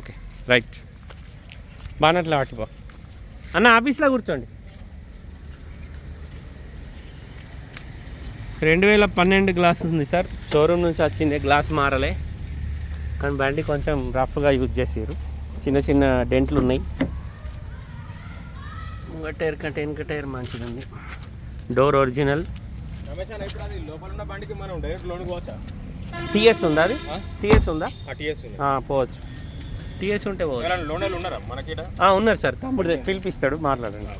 Okay. Right. బానట్లా పట్టిపో అన్న ఆఫీస్లో కూర్చోండి. రెండు వేల పన్నెండు గ్లాస్ ఉంది సార్. షోరూమ్ నుంచి వచ్చింది గ్లాస్ మారలే. కానీ బండి కొంచెం రఫ్గా యూజ్ చేసారు చిన్న చిన్న డెంట్లు ఉన్నాయి. ముంగ టైర్ కంటే వెనక టైర్ మంచిది ఉంది డోర్ ఒరిజినల్ టీఎస్ ఉందా అది? టీఎస్ ఉందా? టీఎస్ పోవచ్చు. టీఎస్ ఉంటే ఉన్నారా? సార్. తమ్ముడు పిలిపిస్తాడు మాట్లాడండి.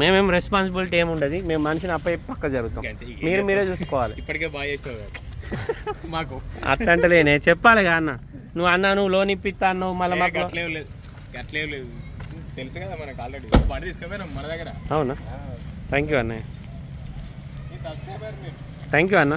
మేమేం రెస్పాన్సిబిలిటీ ఏముండదు మేము మనిషిని అప్పై పక్క జరుగుతాం. మీరు మీరే చూసుకోవాలి. ఇప్పటికే బాగా చేసినావు. మాకు. అట్లా అంటలేనే చెప్పాలి కదా అన్న. నువ్వు అన్న నువ్వు లోన్ ఇప్పిస్తా అన్నావు మళ్ళీ మాకు లేదు. తెలుసు కదా మనకు ఆల్రెడీ బండి తీసుకుపోయినాం మన దగ్గర? అవునా? థ్యాంక్ యూ అన్నయ్య. థ్యాంక్ యూ అన్న.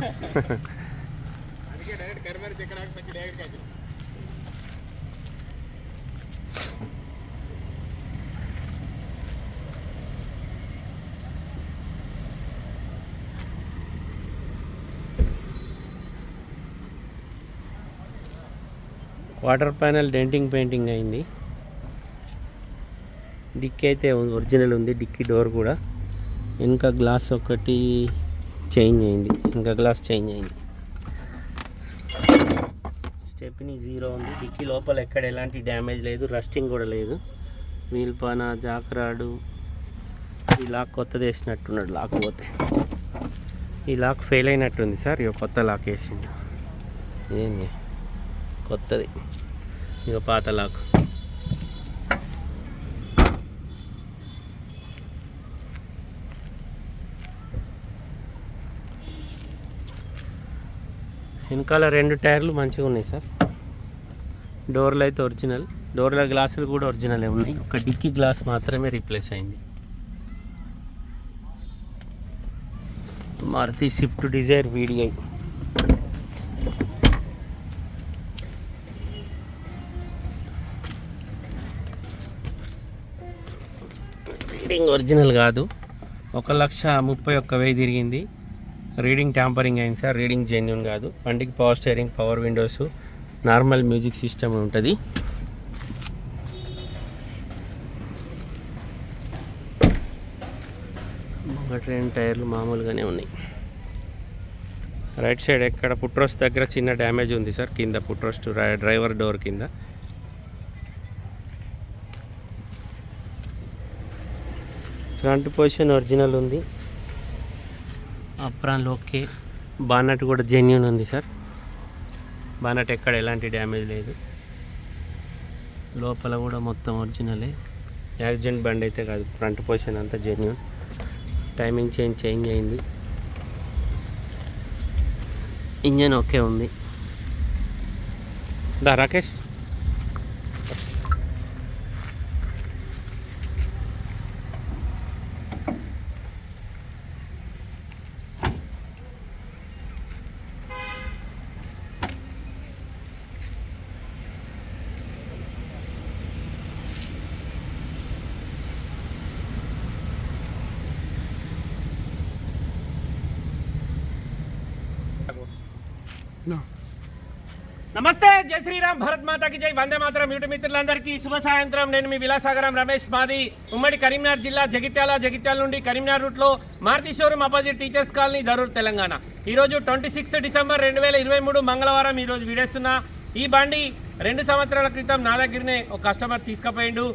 వాటర్ ప్యానల్ డెంటింగ్ పెయింటింగ్ అయింది. డిక్కీ అయితే ఒరిజినల్ ఉంది డిక్కీ డోర్ కూడా. ఇంకా గ్లాస్ ఒకటి చేంజ్ అయింది ఇంకా గ్లాస్ చేంజ్ అయింది. స్టెప్ని జీరో ఉంది. డిక్కీ లోపల ఎక్కడ ఎలాంటి డ్యామేజ్ లేదు. రస్టింగ్ కూడా లేదు. వీల్ పాన జాకరాడు ఈ లాక్ కొత్తది వేసినట్టున్నాడు. లాక్ పోతే ఈ లాక్ ఫెయిల్ అయినట్టుంది సార్. ఇక కొత్త లాక్ వేసిండు. ఏంది? కొత్తది. ఇక పాత లాక్. వెనకాల రెండు టైర్లు మంచిగా ఉన్నాయి సార్. డోర్లు అయితే ఒరిజినల్ డోర్ల గ్లాసులు కూడా ఒరిజినలే ఉన్నాయి. ఒక డిక్కీ గ్లాస్ మాత్రమే రీప్లేస్ అయింది. Maruti swift dzire VDI reading original కాదు. ఒక లక్ష ముప్పై ఒక్క వెయ్యి తిరిగింది. రీడింగ్ ట్యాంపరింగ్ అయింది సార్ రీడింగ్ జెన్యున్ కాదు. బండికి power steering power windows normal music system ఉంటుంది. ట్రైన్ టైర్లు మామూలుగానే ఉన్నాయి. రైట్ సైడ్ ఎక్కడ పుట్రోస్ దగ్గర చిన్న డ్యామేజ్ ఉంది సార్ కింద పుట్రోస్ డ్రైవర్ డోర్ కింద. ఫ్రంట్ పొజిషన్ ఒరిజినల్ ఉంది. అప్రాన్లు ఓకే బానట్ కూడా జెన్యున్ ఉంది సార్. బానట్ ఎక్కడ ఎలాంటి డ్యామేజ్ లేదు. లోపల కూడా మొత్తం ఒరిజినలే యాక్సిడెంట్ బండ్ అయితే కాదు ఫ్రంట్ పొజిషన్ అంతా జెన్యున్ టైమింగ్ చేంజ్ చేంజ్ అయింది. ఇంజన్ ఓకే ఉంది. దా రాకేష్. నమస్తే జై శ్రీరామ్ భరత్ మాతాకి జై. వందే మాతరం. యూటి మిత్రులందరికీ శుభ సాయంత్రం. నేను మీ విలాసాగరం రమేష్. మాది ఉమ్మడి కరీంనగర్ జిల్లా జగిత్యాల జగిత్యాల నుండి కరీంనగర్ రూట్లో Maruti showroom opposite teachers colony Dharur Telangana. ఈరోజు ట్వంటీ సిక్స్త్ డిసెంబర్ రెండు వేల ఇరవై మూడు మంగళవారం ఈరోజు వీడేస్తున్నా ఈ బండి రెండు సంవత్సరాల క్రితం నా దగ్గరనే ఒక కస్టమర్ తీసుకుపోయిండు.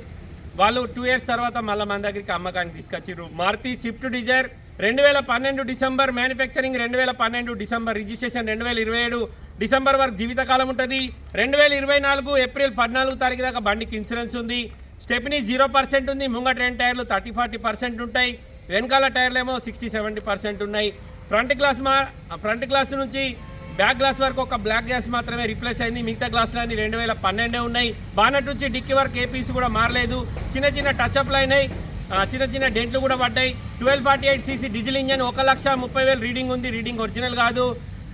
వాళ్ళు టూ ఇయర్స్ తర్వాత మళ్ళీ మన దగ్గరికి అమ్మకానికి తీసుకొచ్చారు మారుతి స్విఫ్ట్ డిజైర్ రెండు వేల పన్నెండు డిసెంబర్ మ్యానుఫ్యాక్చరింగ్ రెండు వేల పన్నెండు డిసెంబర్ రిజిస్ట్రేషన్ రెండు వేల ఇరవై ఏడు డిసెంబర్ వరకు జీవితకాలం ఉంటుంది. రెండు వేల ఇరవై నాలుగు ఏప్రిల్ పద్నాలుగు తారీఖు దాకా బండికి ఇన్సూరెన్స్ ఉంది. స్టెప్ని జీరో పర్సెంట్ ఉంది. ముంగట రెండు టైర్లు థర్టీ ఫార్టీ పర్సెంట్ ఉంటాయి. వెనకాల టైర్లు ఏమో సిక్స్టీ సెవెంటీ పర్సెంట్ ఉన్నాయి. ఫ్రంట్ గ్లాస్ మా ఫ్రంట్ గ్లాస్ నుంచి బ్యాక్ గ్లాస్ వరకు ఒక బ్లాక్ గ్లాస్ మాత్రమే రిప్లేస్ అయింది. మిగతా గ్లాసులు అన్ని రెండు వేల పన్నెండే ఉన్నాయి. బానట్ నుంచి డిక్కీ వరకు ఏ పీస్ కూడా మారలేదు. చిన్న చిన్న టచ్అప్లు అయినాయి. చిన్న చిన్న డెంట్లు కూడా పడ్డాయి. Twelve forty eight CC diesel engine ఒక లక్ష ముప్పై వేలు రీడింగ్ ఉంది. రీడింగ్ ఒరిజినల్ కాదు.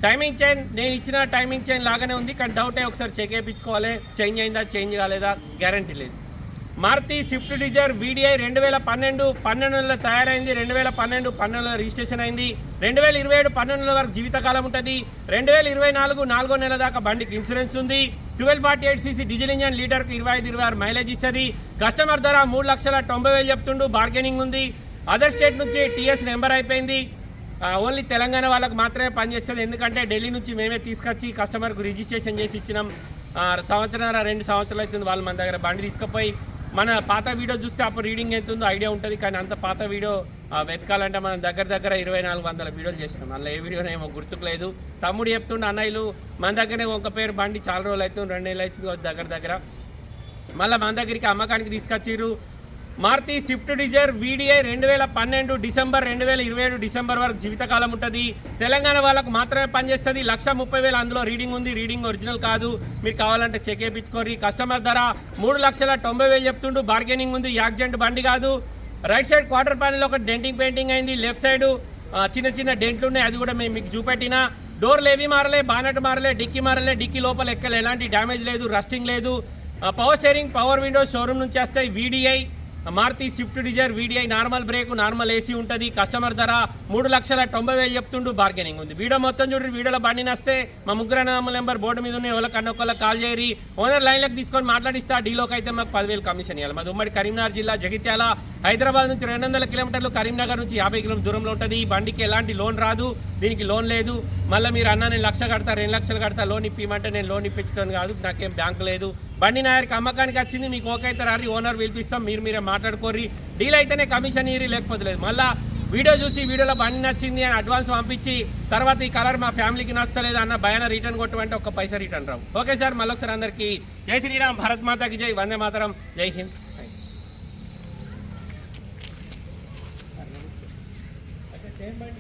టైమింగ్ చైన్ నేను ఇచ్చిన టైమింగ్ చైన్ లాగానే ఉంది. కానీ డౌట్ అయ్యి ఒకసారి చెక్ చేయించుకోవాలి. చేంజ్ అయిందా చేంజ్ కాలేదా? గ్యారంటీ లేదు. మారుతి స్విఫ్ట్ డిజైర్ వీడిఐ రెండు వేల పన్నెండు పన్నెండులో తయారైంది. రెండు వేల పన్నెండు పన్నెండులో రిజిస్ట్రేషన్ అయింది. రెండు వేల ఇరవై ఏడు పన్నెండుల వరకు జీవితకాలం ఉంటుంది. రెండు వేల ఇరవై నాలుగు నాలుగో నెల దాకా బండికి ఇన్సూరెన్స్ ఉంది. Twelve forty eight CC diesel engine లీటర్కి ఇరవై ఐదు ఇరవై ఆరు మైలేజ్ ఇస్తుంది. కస్టమర్ ధర మూడు లక్షల తొంభై వేలు చెప్తుండు. బార్గెనింగ్ ఉంది. అదర్ స్టేట్ నుంచి టీఎస్ నెంబర్ అయిపోయింది. ఓన్లీ తెలంగాణ వాళ్ళకి మాత్రమే పనిచేస్తుంది ఎందుకంటే ఢిల్లీ నుంచి మేమే తీసుకొచ్చి కస్టమర్కు రిజిస్ట్రేషన్ చేసి ఇచ్చినాం. సంవత్సరం రెండు సంవత్సరాలు అవుతుంది వాళ్ళు మన దగ్గర బండి తీసుకుపోయి. మన పాత వీడియో చూస్తే అప్పుడు రీడింగ్ ఎంత ఉందో ఐడియా ఉంటుంది కానీ అంత పాత వీడియో వెతకాలంటే మనం దగ్గర దగ్గర ఇరవై నాలుగు వందల వీడియోలు చేసినాం. అందులో ఏ వీడియోనేమో గుర్తుకు లేదు. తమ్ముడు చెప్తుండే అన్నయ్యలు మన దగ్గరనే ఒక పేరు బండి చాలా రోజులు అవుతుంది రెండు నెలలు అవుతుంది దగ్గర దగ్గర. మళ్ళీ మన దగ్గరికి అమ్మకానికి తీసుకొచ్చిర్రు. మారుతి స్విఫ్ట్ డిజైర్ వీడిఐ రెండు వేల పన్నెండు డిసెంబర్ రెండు వేల ఇరవై ఏడు డిసెంబర్ వరకు జీవితకాలం ఉంటుంది. తెలంగాణ వాళ్ళకు మాత్రమే పనిచేస్తుంది లక్ష ముప్పై వేలు అందులో రీడింగ్ ఉంది. రీడింగ్ ఒరిజినల్ కాదు. మీరు కావాలంటే చెక్ వేయించుకోరి కస్టమర్ ధర మూడు లక్షల తొంభై వేలు చెప్తుండు. బార్గెనింగ్ ఉంది. యాక్సిడెంట్ బండి కాదు. రైట్ సైడ్ క్వార్టర్ ప్యానెల్ ఒక డెంటింగ్ పెయింటింగ్ అయింది. లెఫ్ట్ సైడ్ చిన్న చిన్న డెంట్లు ఉన్నాయి. అది కూడా మేము మీకు చూపెట్టిన. డోర్లు ఏవి మారలే బానట్ మారలే డిక్కీ మారలే డిక్కీ లోపల ఎక్కలే. ఎలాంటి డ్యామేజ్ లేదు రస్టింగ్ లేదు. Power steering power windows showroom నుంచి వస్తాయి. VDI Maruti swift dzire VDI normal brake normal AC ఉంటుంది. కస్టమర్ ధర మూడు లక్షల తొంభై వేలు చెప్తుండు బార్గెనింగ్ ఉంది. వీడియో మొత్తం చూడండి వీడియోలో బండి నస్తే మా ముగ్గురు నెంబర్ బోర్డు మీద ఉన్న ఎవరికన్నా ఒకళ్ళకి కాల్ చేయరి. ఓనర్ లైన్లకు తీసుకొని మాట్లాడిస్తా. డీలోకి అయితే మాకు పదివేలు కమిషన్ ఇవ్వాలి మాది ఉమ్మడి కరీంనగర్ జిల్లా జగిత్యాల. హైదరాబాద్ నుంచి రెండు వందల కిలోమీటర్లు కరీంనగర్ నుంచి యాభై కిలోమీటర్ దూరంలో ఉంటుంది. ఈ బండికి ఎలాంటి లోన్ రాదు. దీనికి లోన్ లేదు. మళ్ళీ మీరు అన్న నేను లక్ష కడతా రెండు లక్షలు కడతా లోన్ ఇప్పిమంటే నేను లోన్ ఇప్పించుతాను కాదు. నాకేం బ్యాంక్ లేదు. బండి నాయర్కి అమ్మకానికి వచ్చింది మీకు ఓకే అయితే రారి ఓనర్ పిలిపిస్తాం మీరు మీరే మాట్లాడుకోర్రి. డీల్ అయితేనే కమిషన్ ఇరి లేకపోతే లేదు. మళ్ళీ వీడియో చూసి వీడియోలో బండి నచ్చింది అని అడ్వాన్స్ పంపించి తర్వాత ఈ కలర్ మా ఫ్యామిలీకి నచ్చలేదు అన్న భయాన రిటర్న్ కొట్టమంటే ఒక పైసా రిటర్న్ రావు. ఓకే సార్ మళ్ళొకసారి అందరికీ జై శ్రీరామ్ భారత్ మాతాకి జై వందే మాతరం జై హింద్. సేమ్ బండి